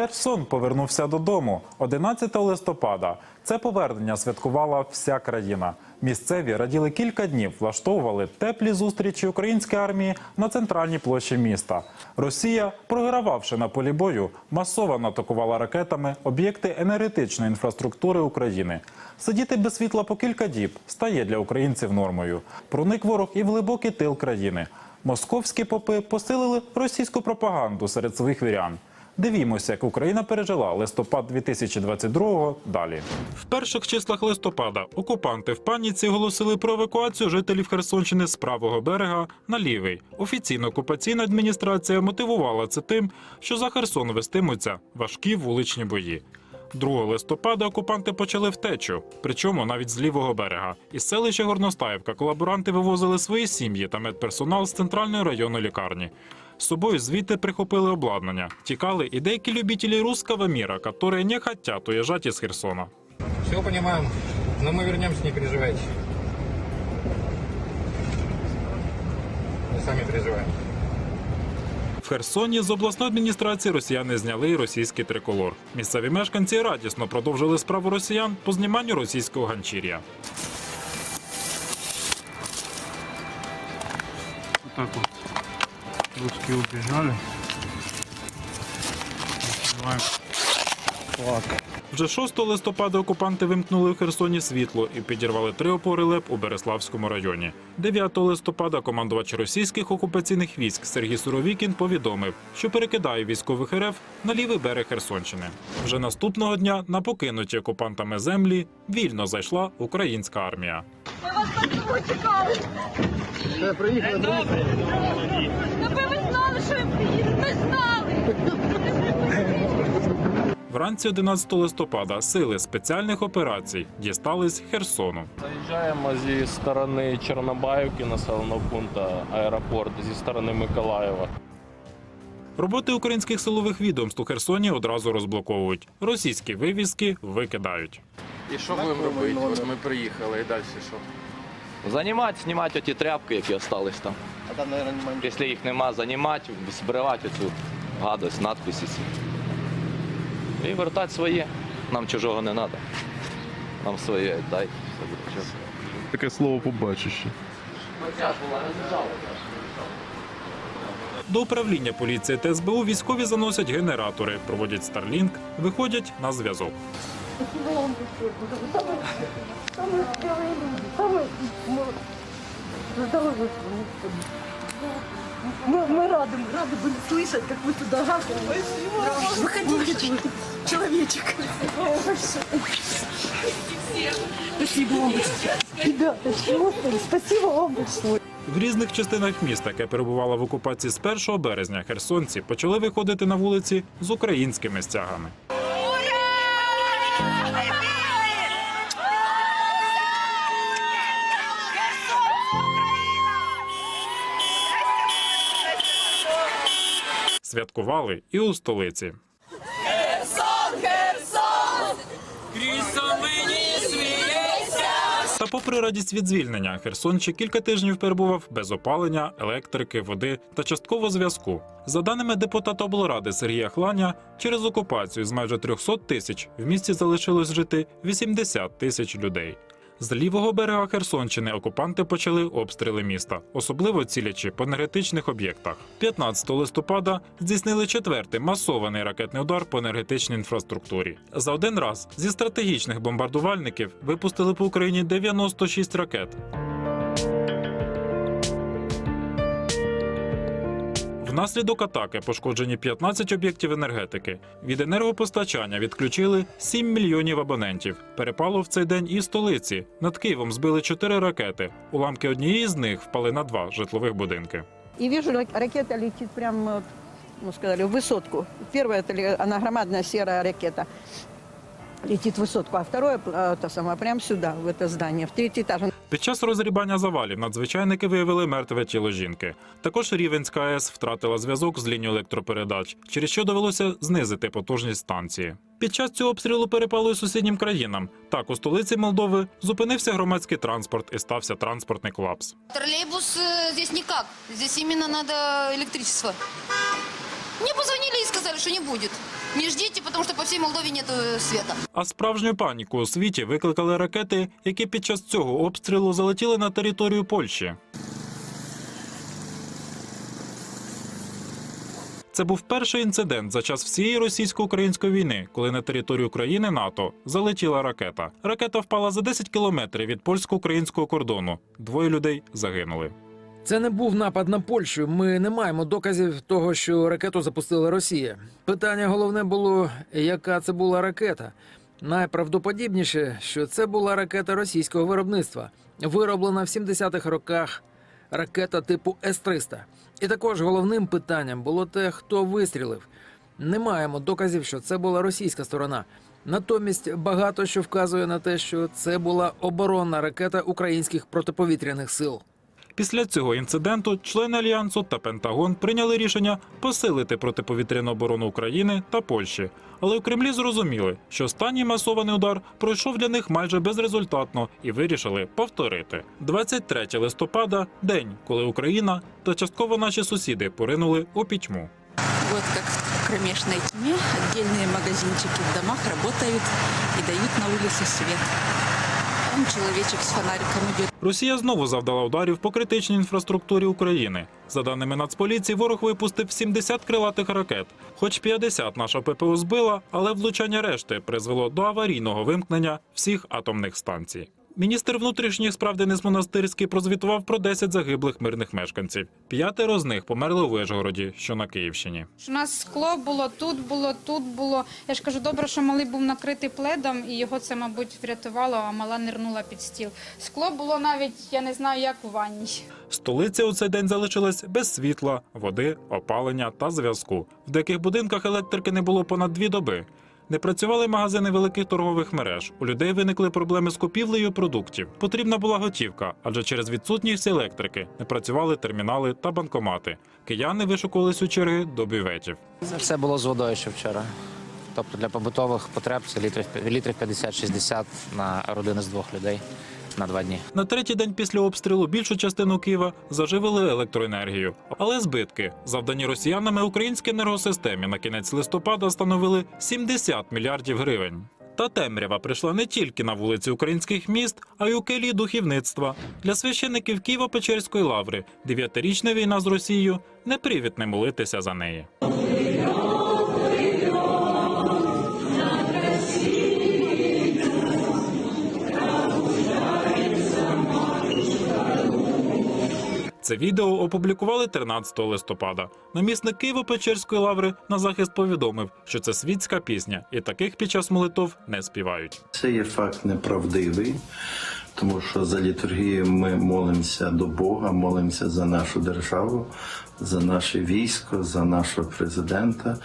Херсон повернувся додому 11 листопада. Це повернення святкувала вся країна. Місцеві раділи кілька днів, влаштовували теплі зустрічі української армії на центральній площі міста. Росія, програвавши на полі бою, масово атакувала ракетами об'єкти енергетичної інфраструктури України. Сидіти без світла по кілька діб стає для українців нормою. Проник ворог і в глибокий тил країни. Московські попи посилили російську пропаганду серед своїх вірян. Дивімося, як Україна пережила листопад 2022-го далі. В перших числах листопада окупанти в паніці оголосили про евакуацію жителів Херсонщини з правого берега на лівий. Офіційно окупаційна адміністрація мотивувала це тим, що за Херсон вестимуться важкі вуличні бої. 2 листопада окупанти почали втечу, причому навіть з лівого берега. Із селища Горностаївка колаборанти вивозили свої сім'ї та медперсонал з центральної районної лікарні. З собою звідти прихопили обладнання. Тікали і деякі любителі русского міра, які не хочуть уїжджати із Херсона. Все понимаем, но мы вернемся, не переживайте. Мы сами переживаем. В Херсоні з обласної адміністрації росіяни зняли і російський триколор. Місцеві мешканці радісно продовжили справу росіян по зніманню російського ганчір'я. Так вот. Русские убежали. Открываем флаг. Вже 6 листопада окупанти вимкнули в Херсоні світло і підірвали три опори ЛЕП у Береславському районі. 9 листопада командувач російських окупаційних військ Сергій Суровікін повідомив, що перекидає військових РФ на лівий берег Херсонщини. Вже наступного дня на покинуті окупантами землі вільно зайшла українська армія. Ми вас так довго чекали. Ви знали, що. Ми знали. Вранці 11 листопада сили спеціальних операцій дістались Херсону. Заїжджаємо зі сторони Чорнобаївки населеного пункту аеропорт, зі сторони Миколаєва. Роботи українських силових відомств у Херсоні одразу розблоковують. Російські вивіски викидають. І що будемо робити? От ми приїхали і далі що? Занімати, знімати оті тряпки, які залишились там. А там, мабуть, немає. Якщо їх нема, занімати, збривати оцю гадость, надписи ці. І вертати своє. Нам чужого не треба. Нам своє чесно. Таке слово побачище. До управління поліції та СБУ військові заносять генератори, проводять старлінк, виходять на зв'язок. Мы, мы рады, мы рады были слышать, как вы туда гакали. Выходите, человечек. Спасибо вам большое. Ребята, господи, спасибо вам большое. В різних частинах міста, яке перебувало в окупації з 1 березня, херсонці почали виходити на вулиці з українськими стягами. Святкували і у столиці. Та попри радість від звільнення, Херсон ще кілька тижнів перебував без опалення, електрики, води та частково зв'язку. За даними депутата облради Сергія Хланя, через окупацію з майже 300 тисяч в місті залишилось жити 80 тисяч людей. З лівого берега Херсонщини окупанти почали обстріли міста, особливо цілячи по енергетичних об'єктах. 15 листопада здійснили четвертий масований ракетний удар по енергетичній інфраструктурі. За один раз зі стратегічних бомбардувальників випустили по Україні 96 ракет. Внаслідок атаки пошкоджені 15 об'єктів енергетики. Від енергопостачання відключили 7 мільйонів абонентів. Перепало в цей день і столиці. Над Києвом збили 4 ракети. Уламки однієї з них впали на два житлових будинки. И вижу, рак- ракета летит прям, э, ну, сказали, в высотку. Первая, это, ли- она громадная серая ракета. Летит в высотку, а второе, э, то самое, прям сюда, в это здание, в третий этаж. Під час розрібання завалів надзвичайники виявили мертве тіло жінки. Також Рівенська АЕС втратила зв'язок з лінією електропередач, через що довелося знизити потужність станції. Під час цього обстрілу перепало й сусіднім країнам. Так, у столиці Молдови зупинився громадський транспорт і стався транспортний колапс. Троллейбус э, здесь никак. Здесь именно надо электричество. Мне позвонили и сказали, что не будет. Не ждите, потому что по всей Молдове нет э, света. А справжню паніку у світі викликали ракети, які під час цього обстрілу залетіли на територію Польщі. Це був перший інцидент за час всієї російсько-української війни, коли на територію країни НАТО залетіла ракета. Ракета впала за 10 кілометрів від польсько-українського кордону. Двоє людей загинули. Це не був напад на Польщу. Ми не маємо доказів того, що ракету запустила Росія. Питання головне було, яка це була ракета. Найправдоподібніше, що це була ракета російського виробництва, вироблена в 70-х роках ракета типу С-300. І також головним питанням було те, хто вистрілив. Не маємо доказів, що це була російська сторона. Натомість багато що вказує на те, що це була оборонна ракета українських протиповітряних сил. Після цього інциденту члени альянсу та Пентагон прийняли рішення посилити протиповітряну оборону України та Польщі. Але у Кремлі зрозуміли, що останній масований удар пройшов для них майже безрезультатно і вирішили повторити. 23 листопада день, коли Україна та частково наші сусіди поринули у пітьму. Вот как в кромешной тьме отдельные магазинчики в домах работают и дают на улицу свет. Там чоловічок з фонариком идет. Росія знову завдала ударів по критичній інфраструктурі України. За даними Нацполіції, ворог випустив 70 крилатих ракет. Хоч 50 наша ППО збила, але влучання решти призвело до аварійного вимкнення всіх атомних станцій. Міністр внутрішніх справ Денис Монастирський прозвітував про 10 загиблих мирних мешканців. П'ятеро з них померли у Вишгороді, що на Київщині. У нас скло було, тут було, тут було. Я ж кажу, добре, що малий був накритий пледом, і його це, мабуть, врятувало, а мала нирнула під стіл. Скло було навіть, я не знаю, як у ванні. Столиця у цей день залишилась без світла, води, опалення та зв'язку. В деяких будинках електрики не було понад дві доби. Не працювали магазини великих торгових мереж. У людей виникли проблеми з купівлею продуктів. Потрібна була готівка, адже через відсутність електрики не працювали термінали та банкомати. Кияни вишукувались у черги до бюветів. Все було з водою ще вчора. Тобто для побутових потреб це літрів, літрів 50-60 на родину з двох людей на два дні. На третій день після обстрілу більшу частину Києва заживили електроенергію. Але збитки, завдані росіянами українській енергосистемі на кінець листопада становили 70 мільярдів гривень. Та темрява прийшла не тільки на вулиці українських міст, а й у келії духовництва. Для священиків Києво-Печерської лаври дев'ятирічна війна з Росією не привід не молитися за неї. Це відео опублікували 13 листопада. Намісник Києво-Печерської лаври на захист повідомив, що це світська пісня, і таких під час молитов не співають. Це є факт неправдивий, тому що за літургією ми молимося до Бога, молимося за нашу державу, за наше військо, за нашого президента.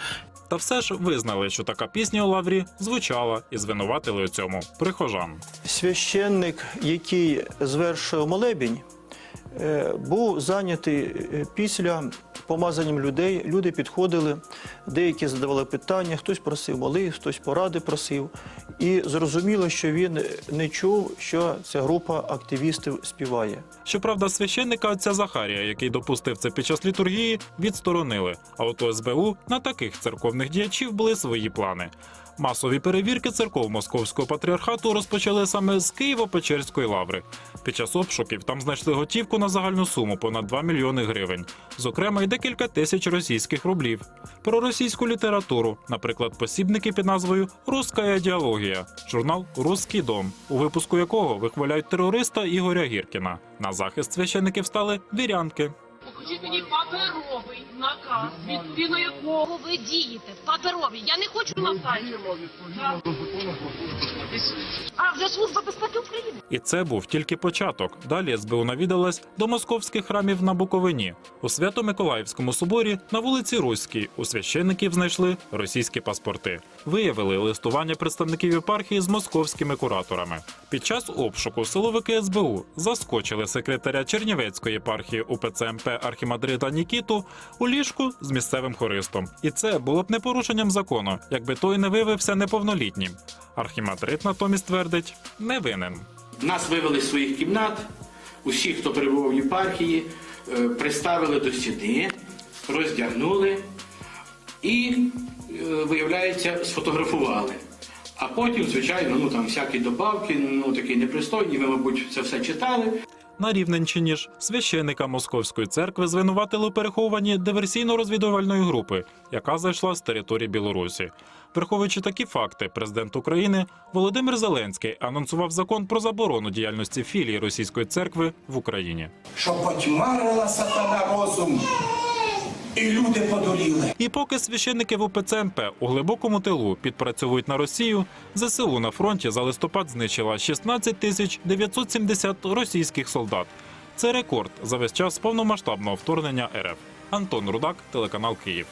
Та все ж визнали, що така пісня у лаврі звучала і звинуватили у цьому прихожан. Священник, який звершив молебінь, був зайнятий е, після помазанням людей. Люди підходили, деякі задавали питання, хтось просив молив, хтось поради просив. І зрозуміло, що він не чув, що ця група активістів співає. Щоправда, священника отця Захарія, який допустив це під час літургії, відсторонили. А от у СБУ на таких церковних діячів були свої плани. Масові перевірки церков Московського патріархату розпочали саме з Києво-Печерської лаври. Під час обшуків там знайшли готівку на загальну суму понад 2 мільйони гривень, зокрема й декілька тисяч російських рублів. Про російську літературу, наприклад, посібники під назвою Руська ідеологія, журнал Руський дом, у випуску якого вихваляють терориста Ігоря Гіркіна. На захист священиків стали вірянки. Покажіть мені паперовий наказ, відповідно якого ви дієте. Паперовий. Я не хочу на сайті. А, вже Служба безпеки України. І це був тільки початок. Далі СБУ навідалась до московських храмів на Буковині. У Свято-Миколаївському соборі на вулиці Руській у священників знайшли російські паспорти. Виявили листування представників єпархії з московськими кураторами. Під час обшуку силовики СБУ заскочили секретаря Чернівецької єпархії УПЦ МП Архімандрита Нікіту у ліжку з місцевим хористом. І це було б не порушенням закону, якби той не виявився неповнолітнім. Архімандрит натомість твердить, не винен. Нас вивели з своїх кімнат, усі, хто перебував в єпархії, е, приставили до стіни, роздягнули, і, е, виявляється, сфотографували. А потім, звичайно, ну там всякі добавки, ну такі непристойні, ви, мабуть, це все читали. На Рівненщині ж священника Московської церкви звинуватили у переховуванні диверсійно-розвідувальної групи, яка зайшла з території Білорусі. Враховуючи такі факти, президент України Володимир Зеленський анонсував закон про заборону діяльності філії російської церкви в Україні. Що потьмарила сатана розум, і люди подоліли. І поки священники в УПЦМП у глибокому тилу підпрацьовують на Росію, ЗСУ на фронті за листопад знищила 16 тисяч 970 російських солдат. Це рекорд за весь час повномасштабного вторгнення РФ. Антон Рудак, телеканал Київ.